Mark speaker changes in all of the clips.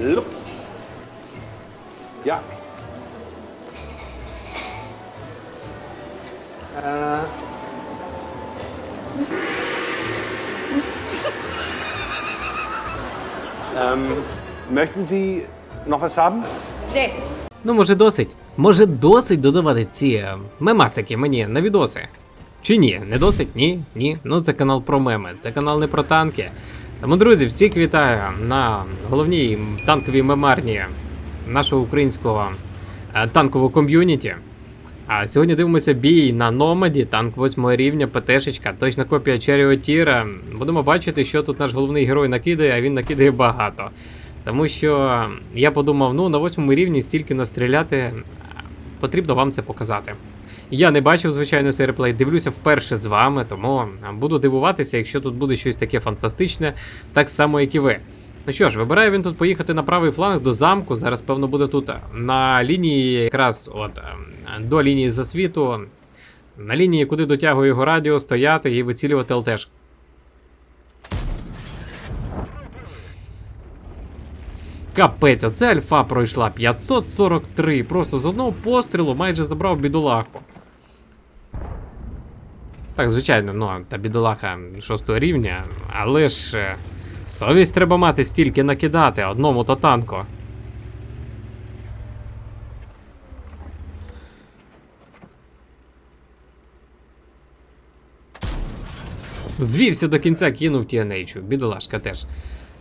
Speaker 1: Lup. Ja. Eh. Ähm, möchten Sie noch was haben?
Speaker 2: Де?
Speaker 3: Ну, може, досить? Може, досить додавати ці е, мемасики мені на відоси? Чи ні? Не досить? Ні? Ні. Ну це канал про меми, це канал не про танки. Тому, друзі, всіх вітаю на головній танковій мемарні нашого українського е, танкового ком'юніті. А сьогодні дивимося бій на Номаді, танк 8 рівня, ПТшечка, точна копія Черіотіра. Будемо бачити, що тут наш головний герой накидає, а він накидає багато. Тому що я подумав, ну на 8 рівні стільки настріляти, потрібно вам це показати. Я не бачив, звичайно, цей реплей, дивлюся вперше з вами, тому буду дивуватися, якщо тут буде щось таке фантастичне, так само, як і ви. Ну що ж, вибирає він тут поїхати на правий фланг до замку. Зараз, певно, буде тут на лінії, якраз от ем, до лінії засвіту, на лінії, куди дотягує його радіо, стояти і вицілювати ЛТш. Капець, оце альфа пройшла 543. Просто з одного пострілу майже забрав бідолаху. Так, звичайно, ну, та бідолаха 6 рівня, але ж е, совість треба мати стільки накидати одному то танку. Звівся до кінця, кинув TNH, бідолашка теж.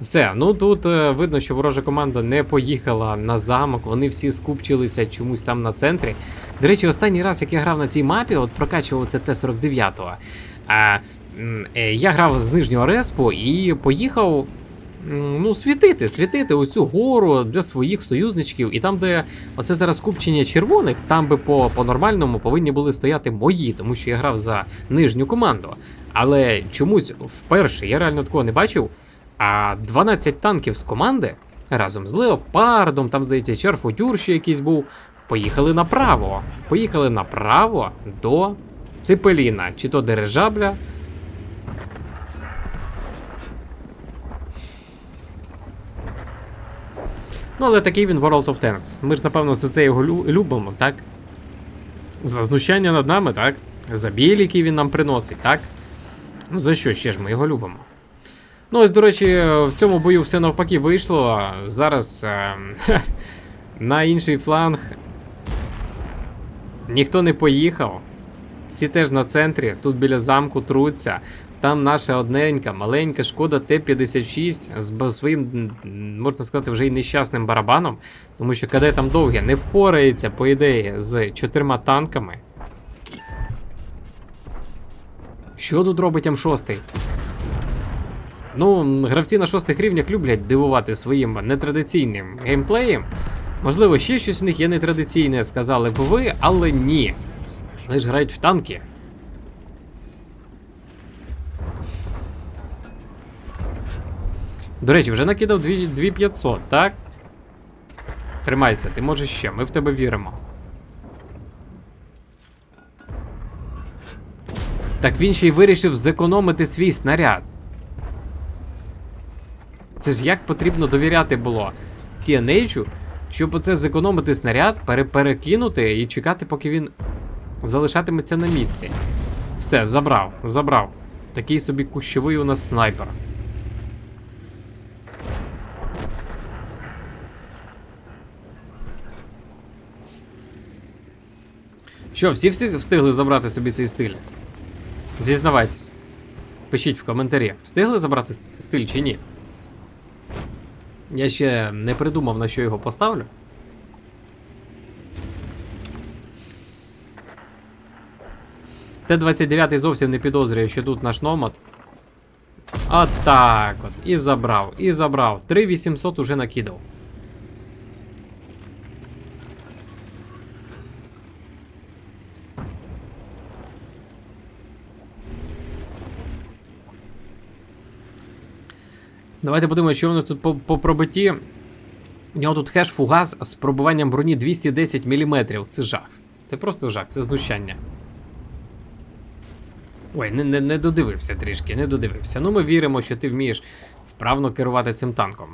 Speaker 3: Все, ну тут е, видно, що ворожа команда не поїхала на замок, вони всі скупчилися чомусь там на центрі. До речі, останній раз, як я грав на цій мапі, от прокачував це Т-49, а, е, я грав з нижнього респу і поїхав. Ну, світити, світити ось цю гору для своїх союзничків. І там, де оце зараз купчення червоних, там би по, по-нормальному повинні були стояти мої, тому що я грав за нижню команду. Але чомусь вперше я реально такого не бачив. А 12 танків з команди разом з Леопардом, там, здається, Чарфутюр ще якийсь був, поїхали направо. Поїхали направо до Ципеліна, чи то дирижабля. Ну, але такий він World of Tanks. Ми ж, напевно, за це його лю- любимо, так? За знущання над нами, так? За біль, який він нам приносить, так? Ну, за що ще ж ми його любимо? Ну, ось, до речі, в цьому бою все навпаки вийшло. Зараз е, на інший фланг ніхто не поїхав. Всі теж на центрі, тут біля замку труться. Там наша одненька, маленька шкода Т-56 з своїм, можна сказати, вже й нещасним барабаном, тому що КД там довге не впорається, по ідеї, з чотирма танками. Що тут робить М6? Ну, гравці на шостих рівнях люблять дивувати своїм нетрадиційним геймплеєм. Можливо, ще щось в них є нетрадиційне, сказали б ви, але ні. Вони ж грають в танки. До речі, вже накидав 2500, так? Тримайся, ти можеш ще, ми в тебе віримо. Так він ще й вирішив зекономити свій снаряд. Це ж як потрібно довіряти було TNH, щоб оце зекономити снаряд, пере і чекати, поки він залишатиметься на місці. Все, забрав, забрав. Такий собі кущовий у нас снайпер. Що, всі всі встигли забрати собі цей стиль? Зізнавайтесь. Пишіть в коментарі, встигли забрати стиль чи ні? Я ще не придумав, на що його поставлю. Т-29 зовсім не підозрює, що тут наш номад. Отак от. І забрав, і забрав. 3800 уже накидав. Давайте подивимося, що воно тут по, по пробитті. У нього тут хеш фугас з пробиванням броні 210 мм. Це жах. Це просто жах, це знущання. Ой, не, не, не додивився трішки, не додивився. Ну, ми віримо, що ти вмієш вправно керувати цим танком.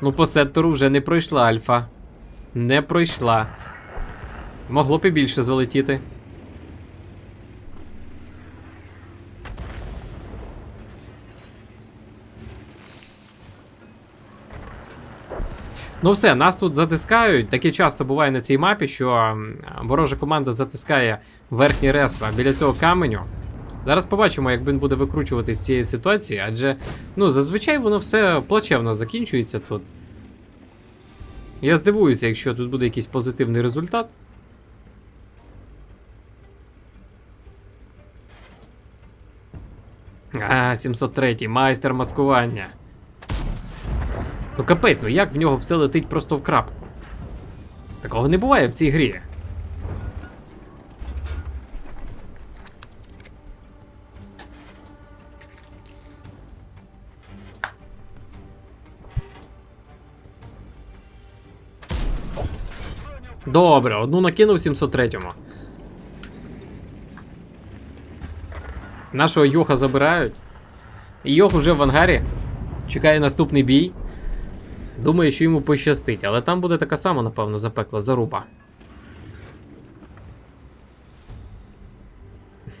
Speaker 3: Ну, по сектору вже не пройшла Альфа. Не пройшла. Могло б і більше залетіти. Ну все, нас тут затискають. Таке часто буває на цій мапі, що ворожа команда затискає верхній респ біля цього каменю. Зараз побачимо, як він буде викручувати з цієї ситуації, адже ну, зазвичай воно все плачевно закінчується тут. Я здивуюся, якщо тут буде якийсь позитивний результат. А, 703 майстер маскування. Ну капець, ну як в нього все летить просто в крапку? Такого не буває в цій грі. Добре, одну накинув 703-му. Нашого Йоха забирають. Йох уже в ангарі. Чекає наступний бій. Думаю, що йому пощастить, але там буде така сама, напевно, запекла заруба.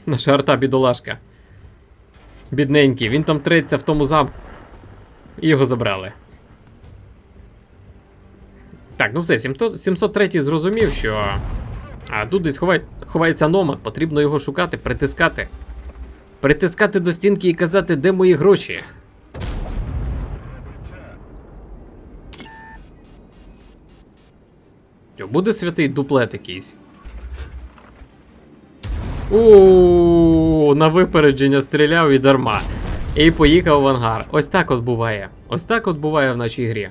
Speaker 3: Наша арта бідолашка. Бідненький, він там треться в тому замку. І його забрали. Так, ну все, 700 703 зрозумів, що. А тут десь ховає, ховається номад, потрібно його шукати, притискати. Притискати до стінки і казати, де мої гроші. Буде святий дуплет якийсь. У на випередження стріляв і дарма. І поїхав в ангар. Ось так от буває. Ось так от буває в нашій грі.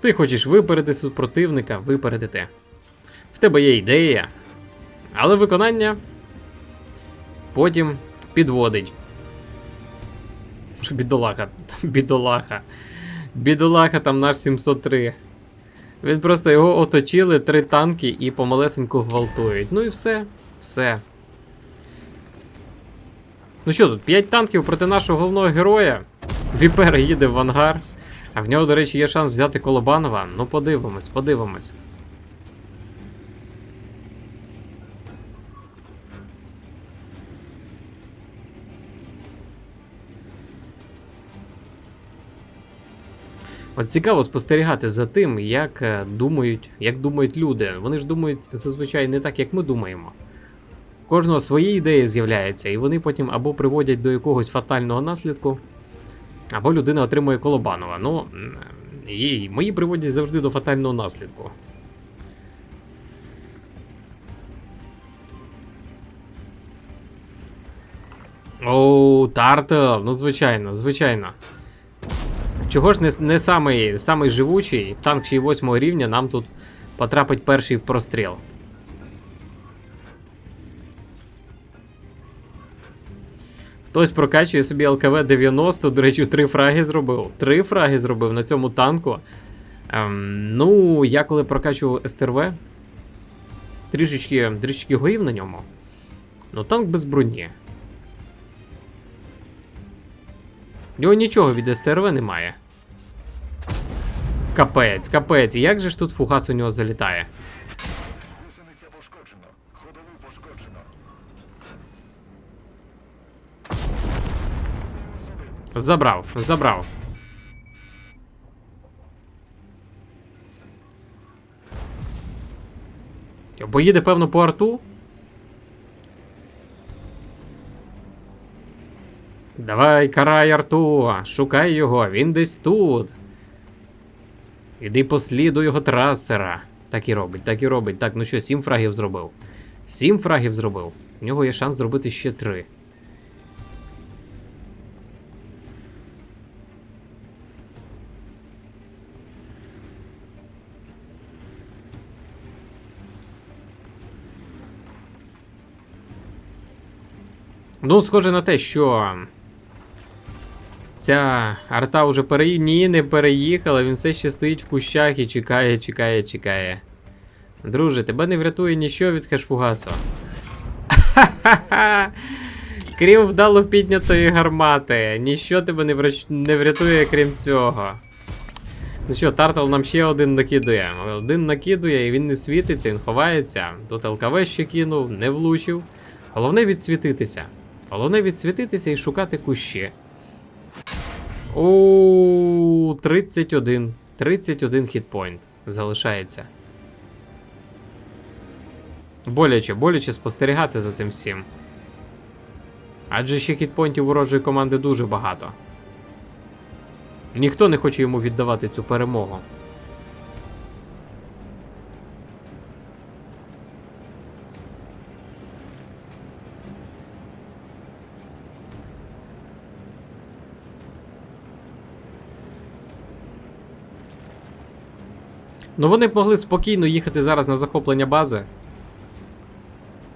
Speaker 3: Ти хочеш випередити супротивника, випередити. В тебе є ідея. Але виконання потім підводить. Бідолаха, бідолаха. Бідолаха там наш 703. Він просто його оточили три танки і помалесеньку гвалтують. Ну і все. Все. Ну що тут, 5 танків проти нашого головного героя. Віпер їде в ангар. А в нього, до речі, є шанс взяти Колобанова. Ну, подивимось, подивимось. От цікаво спостерігати за тим, як е, думають, як думають люди. Вони ж думають зазвичай не так, як ми думаємо. В кожного свої ідеї з'являються, і вони потім або приводять до якогось фатального наслідку, або людина отримує Колобанова. Ну, і мої приводять завжди до фатального наслідку. Оу, Тартел, ну звичайно, звичайно. Чого ж не, не самий, самий живучий танк ще й 8 рівня нам тут потрапить перший в простріл. Хтось прокачує собі ЛКВ 90, до речі, три фраги зробив. Три фраги зробив на цьому танку. Ем, ну, я коли прокачував СТРВ, трішечки, трішечки горів на ньому. Ну, танк без броні. В нього нічого від СТРВ немає. Капець, капець. Як же ж тут фугас у нього залітає? Забрав, забрав. Бо їде, певно, по арту. Давай, карай арту, шукай його, він десь тут. Іди по сліду його трасера. Так і робить, так і робить. Так, ну що, сім фрагів зробив. Сім фрагів зробив. У нього є шанс зробити ще три. Ну, схоже на те, що ця арта вже переї... Ні, не переїхала, він все ще стоїть в кущах і чекає, чекає, чекає. Друже, тебе не врятує ніщо від хешфугасу. Крім вдало піднятої гармати. Ніщо тебе не, врач... не врятує, крім цього. Ну що, Тартл нам ще один накидує. Один накидує і він не світиться, він ховається. Тут ЛКВ ще кинув, не влучив. Головне відсвітитися. Головне відсвітитися і шукати кущі. О, 31. 31 хітпоінт залишається. Боляче, боляче спостерігати за цим всім. Адже ще хітпоінтів ворожої команди дуже багато. Ніхто не хоче йому віддавати цю перемогу. Ну вони б могли спокійно їхати зараз на захоплення бази.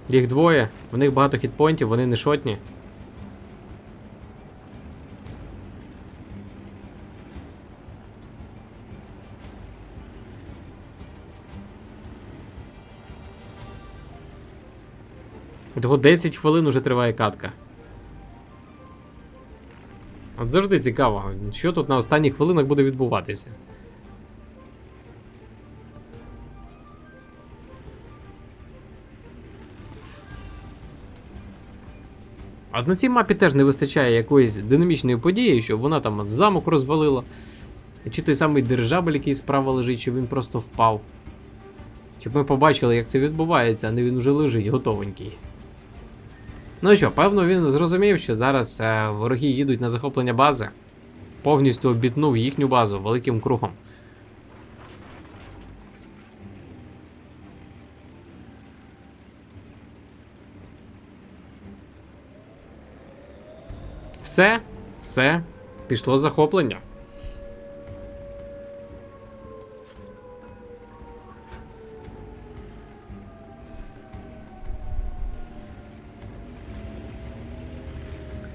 Speaker 3: Їх двоє, в них багато хітпойнтів, вони не шотні. Того 10 хвилин уже триває катка. От завжди цікаво, що тут на останніх хвилинах буде відбуватися. А на цій мапі теж не вистачає якоїсь динамічної події, щоб вона там замок розвалила. Чи той самий дирижабель, який справа лежить, щоб він просто впав. Щоб ми побачили, як це відбувається, а не він уже лежить готовенький. Ну що, певно, він зрозумів, що зараз е, вороги їдуть на захоплення бази. Повністю обітнув їхню базу великим кругом. Все, все, пішло захоплення.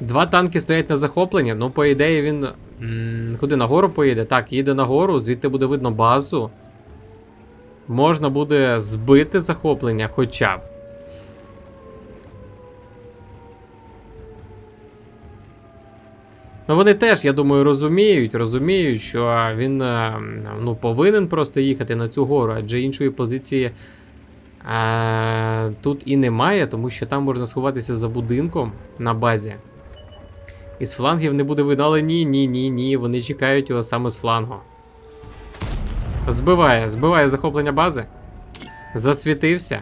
Speaker 3: Два танки стоять на захопленні, ну, по ідеї, він. м, Куди нагору поїде? Так, їде нагору, звідти буде видно базу. Можна буде збити захоплення хоча б. Ну, вони теж, я думаю, розуміють, розуміють, що він е, ну, повинен просто їхати на цю гору, адже іншої позиції е, тут і немає, тому що там можна сховатися за будинком на базі. Із флангів не буде видно, ні, ні, ні, ні. Вони чекають його саме з флангу. Збиває, збиває захоплення бази. Засвітився.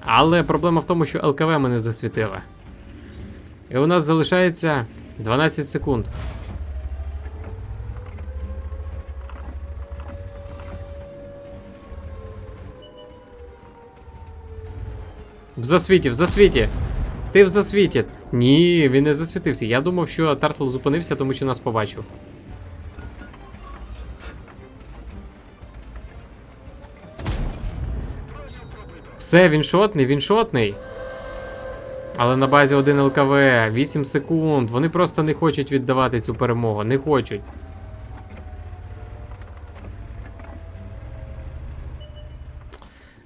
Speaker 3: Але проблема в тому, що ЛКВ мене засвітили. І у нас залишається 12 секунд. В засвіті, в засвіті. Ти в засвіті. Ні, він не засвітився. Я думав, що Тартл зупинився, тому що нас побачив. Все, він шотний, він шотний. Але на базі 1 ЛКВ, 8 секунд. Вони просто не хочуть віддавати цю перемогу. Не хочуть.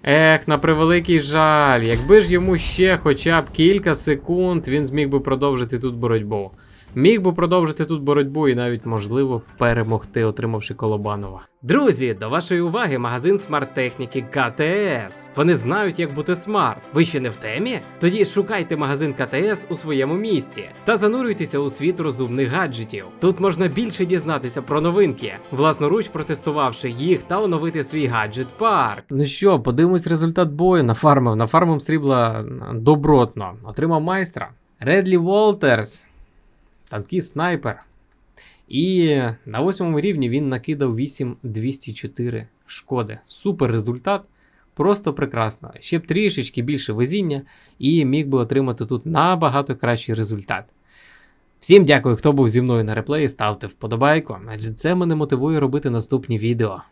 Speaker 3: Ех, на превеликий жаль. Якби ж йому ще хоча б кілька секунд, він зміг би продовжити тут боротьбу. Міг би продовжити тут боротьбу і навіть, можливо, перемогти, отримавши Колобанова. Друзі, до вашої уваги магазин смарт-техніки КТС. Вони знають, як бути смарт. Ви ще не в темі? Тоді шукайте магазин КТС у своєму місті та занурюйтеся у світ розумних гаджетів. Тут можна більше дізнатися про новинки, власноруч протестувавши їх та оновити свій гаджет парк. Ну що, подивимось результат бою. Нафармив, нафармив стрібла добротно. Отримав майстра. Редлі Волтерс. Танкіст снайпер. І на восьмому рівні він накидав 8204 шкоди. Супер результат. Просто прекрасно. Ще б трішечки більше везіння, і міг би отримати тут набагато кращий результат. Всім дякую, хто був зі мною на реплеї. Ставте вподобайку, адже це мене мотивує робити наступні відео.